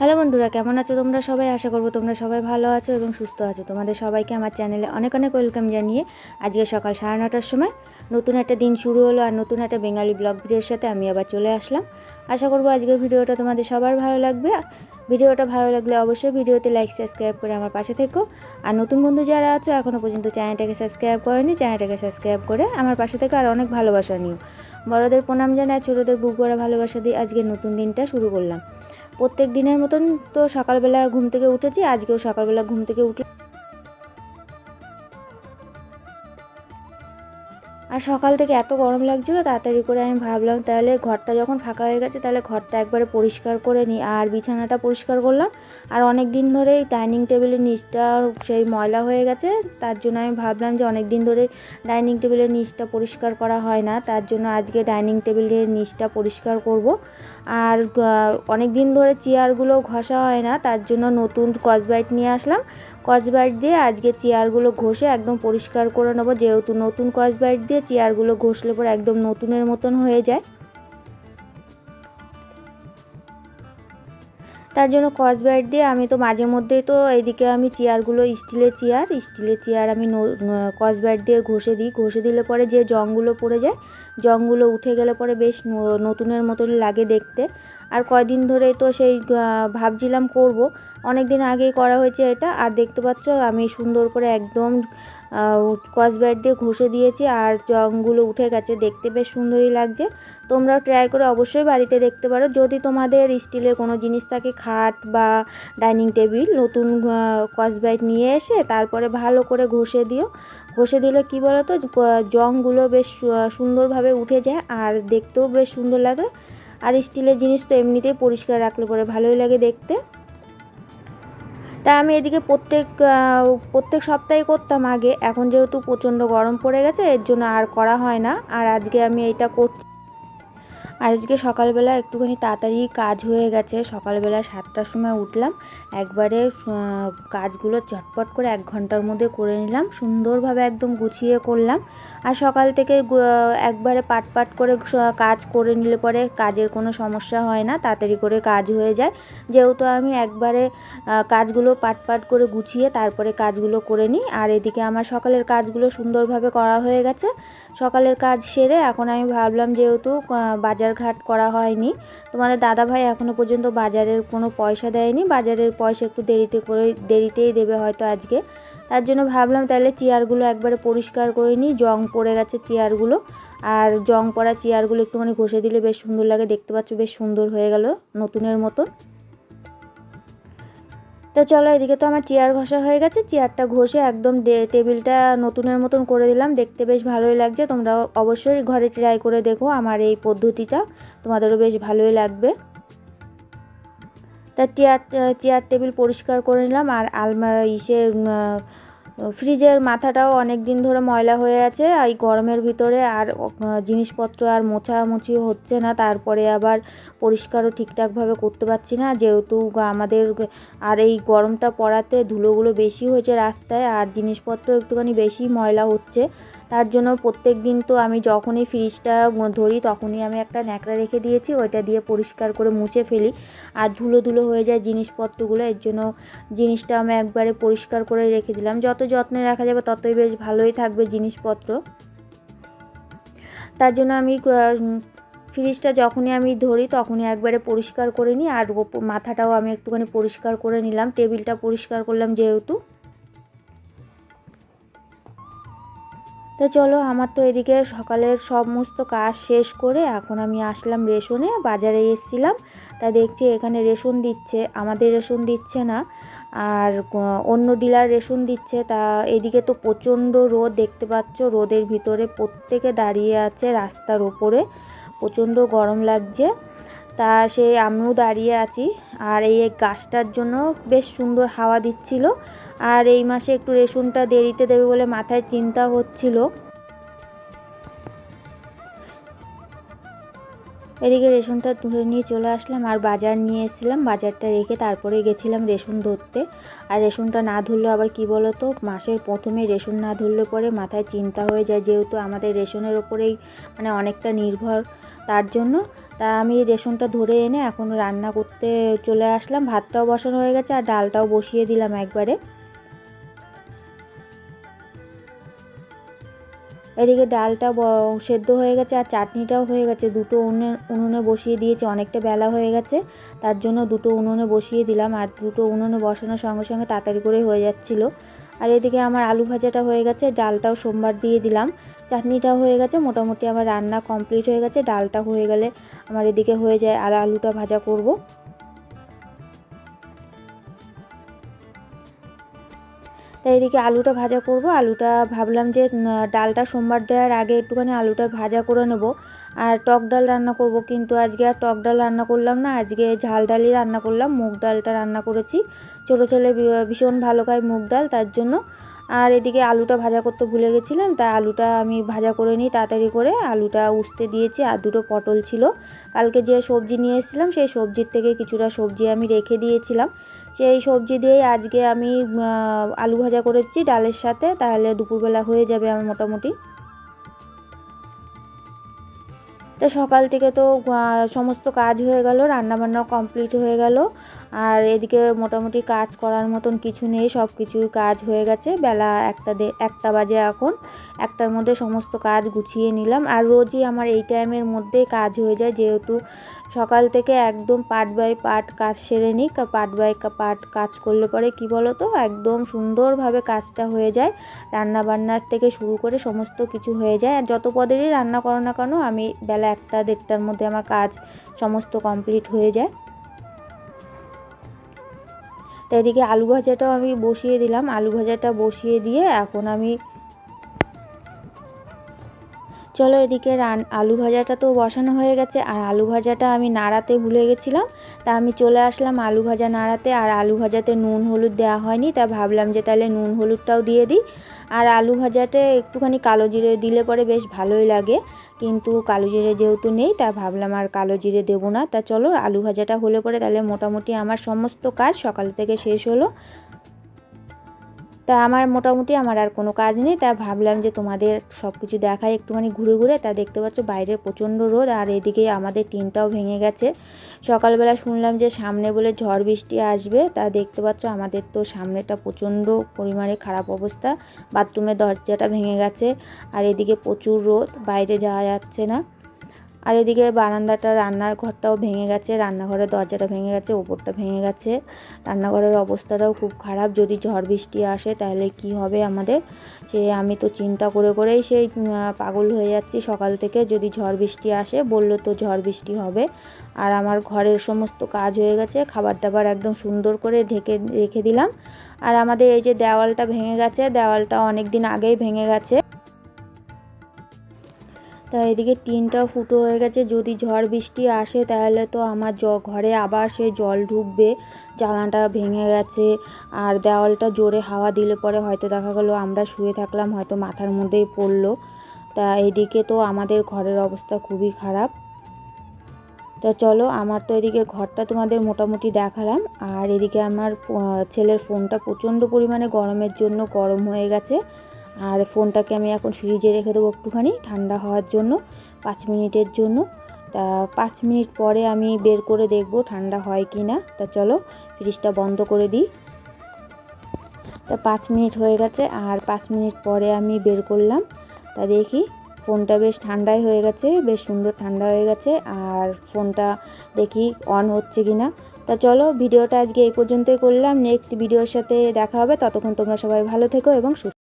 Hello বন্ধুরা, কেমন আছো তোমরা সবাই? আশা করব তোমরা সবাই ভালো আছো এবং সুস্থ আছো। তোমাদের সবাইকে আমার চ্যানেলে অনেক অনেক ওয়েলকাম জানিয়ে আজকে সকাল সাড়ে নটার সময় নতুন একটা দিন শুরু হলো আর নতুন একটা বেঙ্গালি ব্লগ ভিডিওর সাথে আমি আবার চলে আসলাম। আশা করব আজকের ভিডিওটা তোমাদের সবার ভালো লাগবে। ভিডিওটা ভালো লাগলে অবশ্যই ভিডিওতে লাইক সাবস্ক্রাইব করে আমার পাশে থেকো। আর নতুন বন্ধু যারা আছো এখনও পর্যন্ত চ্যানেলটাকে সাবস্ক্রাইব করেনি, চ্যানেলটাকে সাবস্ক্রাইব করে আমার পাশে থেকে আর অনেক ভালোবাসা নিও। বড়দের প্রণাম জানায় ছোটোদের বুক ভরা ভালোবাসা দিয়ে আজকে নতুন দিনটা শুরু করলাম। প্রত্যেক দিনের মতন তো সকালবেলা ঘুম থেকে উঠেছি। আজকেও সকালবেলা ঘুম থেকে উঠে আর সকাল থেকে এত গরম লাগছিল, তাড়াতাড়ি করে আমি ভাবলাম তাহলে ঘরটা যখন ফাঁকা হয়ে গেছে তাহলে ঘরটা একবারে পরিষ্কার করে নিই। আর বিছানাটা পরিষ্কার করলাম। আর অনেক দিন ধরে এই ডাইনিং টেবিলের নিচটা সেই ময়লা হয়ে গেছে, তার জন্য আমি ভাবলাম যে অনেক দিন ধরে ডাইনিং টেবিলের নিচটা পরিষ্কার করা হয় না, তার জন্য আজকে ডাইনিং টেবিলের নিচটা পরিষ্কার করব। আর অনেক দিন ধরে চেয়ারগুলো ঘষা হয় না, তার জন্য নতুন কসবাইট নিয়ে আসলাম। কসবাইট দিয়ে আজকে চেয়ারগুলো ঘষে একদম পরিষ্কার করে নেব, যেহেতু নতুন কসবাইট দিয়ে চেয়ারগুলো ঘষলে পরে একদম নতুনের মতন হয়ে যায়। তার জন্য কসবাইট দিয়ে আমি তো মাঝে মধ্যেই তো এইদিকে আমি চেয়ারগুলো স্টিলের চেয়ার স্টিলের চেয়ার আমি কসবাইট দিয়ে ঘষে দিই। ঘষে দিলে পরে যে জংগুলো পড়ে যায়, জংগুলো উঠে গেলে পরে বেশ নতুনের মতন লাগে দেখতে। আর কয়দিন ধরেই তো সেই ভাবছিলাম করব। অনেক দিন আগেই করা হয়েছে এটা। আর দেখতে পাচ্ছ, আমি সুন্দর করে একদম কসবাইট দিয়ে ঘষে দিয়েছি আর জংগুলো উঠে গেছে। দেখতে বেশ সুন্দরই লাগছে। তোমরা ট্রাই করে অবশ্যই বাড়িতে দেখতে পারো। যদি তোমাদের স্টিলের কোনো জিনিস থাকে, খাট বা ডাইনিং টেবিল, নতুন কসবাইট নিয়ে এসে তারপরে ভালো করে ঘষে দিও। ঘষে দিলে কি বলো তো জংগুলো বেশ সুন্দরভাবে উঠে যায় আর দেখতেও বেশ সুন্দর লাগে। আর স্টিলের জিনিস তো এমনিতেই পরিষ্কার রাখলে পরে ভালোই লাগে দেখতে। তাই আমি এদিকে প্রত্যেক প্রত্যেক সপ্তাহে করতাম আগে, এখন যেহেতু প্রচণ্ড গরম পড়ে গেছে, এর জন্য আর করা হয় না। আর আজকে আমি এটা করছি। আর আজকে সকালবেলা একটুখানি তাড়াতাড়ি কাজ হয়ে গেছে। সকালবেলা সাতটার সময় উঠলাম। একবারে কাজগুলো চটপট করে এক ঘণ্টার মধ্যে করে নিলাম। সুন্দরভাবে একদম গুছিয়ে করলাম। আর সকাল থেকে একবারে পাট পাট করে কাজ করে নিলে পরে কাজের কোনো সমস্যা হয় না, তাড়াতাড়ি করে কাজ হয়ে যায়। যেহেতু আমি একবারে কাজগুলো পাট পাট করে গুছিয়ে তারপরে কাজগুলো করে নিই। আর এদিকে আমার সকালের কাজগুলো সুন্দরভাবে করা হয়ে গেছে। সকালের কাজ সেরে এখন আমি ভাবলাম যেহেতু বাজার বাজার ঘাট করা হয়নি। তোমাদের দাদা ভাই এখনও পর্যন্ত বাজারের কোনো পয়সা দেয়নি। বাজারের পয়সা একটু দেরিতে করে, দেরিতেই দেবে হয়তো আজকে। তার জন্য ভাবলাম তাহলে চেয়ারগুলো একবারে পরিষ্কার করে নিই। জং পড়ে গেছে চেয়ারগুলো। আর জং পড়া চেয়ারগুলো একটুখানি ঘষে দিলে বেশ সুন্দর লাগে। দেখতে পাচ্ছ বেশ সুন্দর হয়ে গেল নতুনের মতন। তো চলো এদিকে তো আমার চেয়ার ঘষা হয়ে গেছে। চেয়ারটা ঘষে একদম টেবিলটা নতুনের মতন করে দিলাম। দেখতে বেশ ভালোই লাগছে। তোমরা অবশ্যই ঘরে ট্রাই করে দেখো আমার এই পদ্ধতিটা। তোমাদেরও বেশ ভালোই লাগবে। তা চেয়ার চেয়ার টেবিল পরিষ্কার করে নিলাম আর আলমারি ইসে ফ্রিজের মাথাটাও অনেক দিন ধরে ময়লা হয়ে আছে এই গরমের ভিতরে আর জিনিসপত্র আর মোছামুছি হচ্ছে না, তারপরে আবার পরিষ্কারও ঠিকঠাকভাবে করতে পারছি না, যেহেতু আমাদের আর এই গরমটা পড়াতে ধুলোগুলো বেশি হয়েছে রাস্তায়, আর জিনিসপত্র একটুখানি বেশি ময়লা হচ্ছে তার জন্য প্রত্যেক দিন তো আমি যখনই ফ্রিজটা ধরি তখনই আমি একটা ন্যাকড়া রেখে দিয়েছি, ওইটা দিয়ে পরিষ্কার করে মুছে ফেলি। আর ধুলো ধুলো হয়ে যায় জিনিসপত্রগুলো, এর জন্য জিনিসটা আমি একবারে পরিষ্কার করে রেখে দিলাম। যত যত্নে রাখা যাবে ততই বেশ ভালোই থাকবে জিনিসপত্র। তার জন্য আমি ফ্রিজটা যখনই আমি ধরি তখনই একবারে পরিষ্কার করে নিই, আর মাথাটাও আমি একটুখানি পরিষ্কার করে নিলাম। টেবিলটা পরিষ্কার করলাম যেহেতু। তো চলো, আমার তো এদিকে সকালের সমস্ত কাজ শেষ করে এখন আমি আসলাম রেশনে, বাজারে এসেছিলাম। তা দেখছি এখানে রেশন দিচ্ছে, আমাদের রেশন দিচ্ছে না। আর অন্য ডিলার রেশন দিচ্ছে, তা এদিকে তো প্রচণ্ড রোদ, দেখতে পাচ্ছ রোদের ভিতরে প্রত্যেকে দাঁড়িয়ে আছে রাস্তার ওপরে। প্রচণ্ড গরম লাগছে। তা সে আমিও দাঁড়িয়ে আছি। আর এই গাছটার জন্য বেশ সুন্দর হাওয়া দিচ্ছিল। আর এই মাসে একটু রেশনটা দেরিতে দেবে বলে মাথায় চিন্তা হচ্ছিল। এদিকে রেশনটা তুলে নিয়ে চলে আসলাম আর বাজার নিয়ে এসেছিলাম। বাজারটা রেখে তারপরে গেছিলাম রেশন ধরতে। আর রেশনটা না ধরলে আবার কি বলো তো মাসের প্রথমে রেশন না ধরলে পরে মাথায় চিন্তা হয়ে যায় যেহেতু আমাদের রেশনের ওপরেই মানে অনেকটা নির্ভর। তার জন্য তা আমি রেশনটা ধরে এনে এখন রান্না করতে চলে আসলাম। ভাতটাও বসানো হয়ে গেছে আর ডালটাও বসিয়ে দিলাম একবারে। এদিকে ডালটা সেদ্ধ হয়ে গেছে আর চাটনিটাও হয়ে গেছে। দুটো উনুনে উনুনে বসিয়ে দিয়েছি, অনেকটা বেলা হয়ে গেছে। তার জন্য দুটো উনুনে বসিয়ে দিলাম আর দুটো উনুনে বসানোর সঙ্গে সঙ্গে তাড়াতাড়ি করে হয়ে যাচ্ছিল। আর এদিকে আমার আলু ভাজাটা হয়ে গেছে, ডালটাও সোমবার দিয়ে দিলাম। চাটনিটাও হয়ে গেছে, মোটামুটি আমার রান্না কমপ্লিট হয়ে গেছে, ডালটা হয়ে গেলে আমার এদিকে হয়ে যায় আর আলুটা ভাজা করব। তাই এদিকে আলুটা ভাজা করব, আলুটা ভাবলাম যে ডালটা সোমবার দেওয়ার আগে একটুখানি আলুটা ভাজা করে নেব। আর টক ডাল রান্না করব কিন্তু আজকে আর টক ডাল রান্না করলাম না, আজকে ঝাল ডালই রান্না করলাম, মুগ ডালটা রান্না করেছি। ছোটো ছেলে ভীষণ ভালো খায় মুগ ডাল, তার জন্য। আর এদিকে আলুটা ভাজা করতে ভুলে গেছিলাম, তাই আলুটা আমি ভাজা করে নিই তাড়াতাড়ি করে। আলুটা উঠতে দিয়েছি, আর দুটো পটল ছিল। কালকে যে সবজি নিয়ে এসেছিলাম, সেই সবজির থেকে কিছুটা সবজি আমি রেখে দিয়েছিলাম। সেই সবজি দিয়েই আজকে আমি আলু ভাজা করেছি ডালের সাথে, তাহলে দুপুরবেলা হয়ে যাবে আমার মোটামুটি। তো সকাল থেকে তো সমস্ত কাজ হয়ে গেল রান্নাবান্নাও কমপ্লিট হয়ে গেল। আর এদিকে মোটামুটি কাজ করার মতন কিছু নেই সব কিছুই কাজ হয়ে গেছে। বেলা একটা একটা বাজে এখন। একটার মধ্যে সমস্ত কাজ গুছিয়ে নিলাম। আর রোজই আমার এই টাইমের মধ্যেই কাজ হয়ে যায়, যেহেতু সকাল থেকে একদম পার্ট বাই পার্ট কাজ সেরে নিই। পার্ট বাই পার্ট কাজ করলে পরে কি বলো তো একদম সুন্দরভাবে কাজটা হয়ে যায়। রান্না বান্নার থেকে শুরু করে সমস্ত কিছু হয়ে যায়। আর যত পদেরই রান্না করো না কেন, আমি বেলা একটা দেড়টার মধ্যে আমার কাজ সমস্ত কমপ্লিট হয়ে যায়। তো এদিকে আলু ভাজাটাও আমি বসিয়ে দিলাম। আলু ভাজাটা বসিয়ে দিয়ে এখন আমি চলো এদিকে রান, আলু ভাজাটা তো বসানো হয়ে গেছে। আর আলু ভাজাটা আমি নাড়াতে ভুলে গেছিলাম। তা আমি চলে আসলাম আলু ভাজা নাড়াতে। আর আলু ভাজাতে নুন হলুদ দেওয়া হয়নি, তা ভাবলাম যে তাহলে নুন হলুদটাও দিয়ে দিই। আর আলু ভাজাতে একটুখানি কালো জিরে দিলে পরে বেশ ভালোই লাগে। কিন্তু কালো জিরে যেহেতু নেই, তা ভাবলাম আর কালো জিরে দেবো না। তা চলো, আলু ভাজাটা হলে পরে তাহলে মোটামুটি আমার সমস্ত কাজ সকাল থেকে শেষ হলো। তা আমার মোটামুটি আমার আর কোনো কাজ নেই। তা ভাবলাম যে তোমাদের সব কিছু দেখায়, একটুখানি ঘুরে ঘুরে। তা দেখতে পাচ্ছ বাইরে প্রচণ্ড রোদ আর এদিকে আমাদের টিনটাও ভেঙে গেছে। সকালবেলা শুনলাম যে সামনে বলে ঝড় বৃষ্টি আসবে। তা দেখতে পাচ্ছ আমাদের তো সামনেটা প্রচণ্ড পরিমাণে খারাপ অবস্থা। বাথরুমের দরজাটা ভেঙে গেছে আর এদিকে প্রচুর রোদ, বাইরে যাওয়া যাচ্ছে না। আর এদিকে বারান্দাটা, রান্নার ঘরটাও ভেঙে গেছে, রান্নাঘরের দরজাটা ভেঙে গেছে, ওপরটা ভেঙে গেছে। রান্নাঘরের অবস্থাটাও খুব খারাপ, যদি ঝড় বৃষ্টি আসে তাহলে কি হবে আমাদের? সে আমি তো চিন্তা করে করেই সেই পাগল হয়ে যাচ্ছি সকাল থেকে, যদি ঝড় বৃষ্টি আসে, বলল তো ঝড় বৃষ্টি হবে। আর আমার ঘরের সমস্ত কাজ হয়ে গেছে, খাবার দাবার একদম সুন্দর করে ঢেকে, রেখে দিলাম। আর আমাদের এই যে দেওয়ালটা ভেঙে গেছে, দেওয়ালটা অনেক দিন আগেই ভেঙে গেছে। তা এদিকে টিনটাও ফুটো হয়ে গেছে। যদি ঝড় বৃষ্টি আসে, তাহলে তো আমার জ ঘরে আবার সে জল ঢুকবে। জানালাটা ভেঙে গেছে। আর দেওয়ালটা জোরে হাওয়া দিলে পরে হয়তো দেখা গেলো আমরা শুয়ে থাকলাম, হয়তো মাথার মধ্যেই পড়ল। তা এদিকে তো আমাদের ঘরের অবস্থা খুবই খারাপ। তা চলো, আমার তো এদিকে ঘরটা তোমাদের মোটামুটি দেখালাম। আর এদিকে আমার ছেলের ফোনটা প্রচণ্ড পরিমাণে গরমের জন্য গরম হয়ে গেছে। আর ফোনটাকে আমি এখন ফ্রিজে রেখে দেবো একটুখানি ঠান্ডা হওয়ার জন্য, পাঁচ মিনিটের জন্য। তা পাঁচ মিনিট পরে আমি বের করে দেখব ঠান্ডা হয় কি না। তা চলো ফ্রিজটা বন্ধ করে দিই। তা পাঁচ মিনিট হয়ে গেছে আর পাঁচ মিনিট পরে আমি বের করলাম। তা দেখি ফোনটা বেশ ঠান্ডাই হয়ে গেছে, বেশ সুন্দর ঠান্ডা হয়ে গেছে আর ফোনটা দেখি অন হচ্ছে কি না। তা চলো ভিডিওটা আজকে এই পর্যন্তই করলাম। নেক্সট ভিডিওর সাথে দেখা হবে। ততক্ষণ তোমরা সবাই ভালো থেকো এবং সুস্থ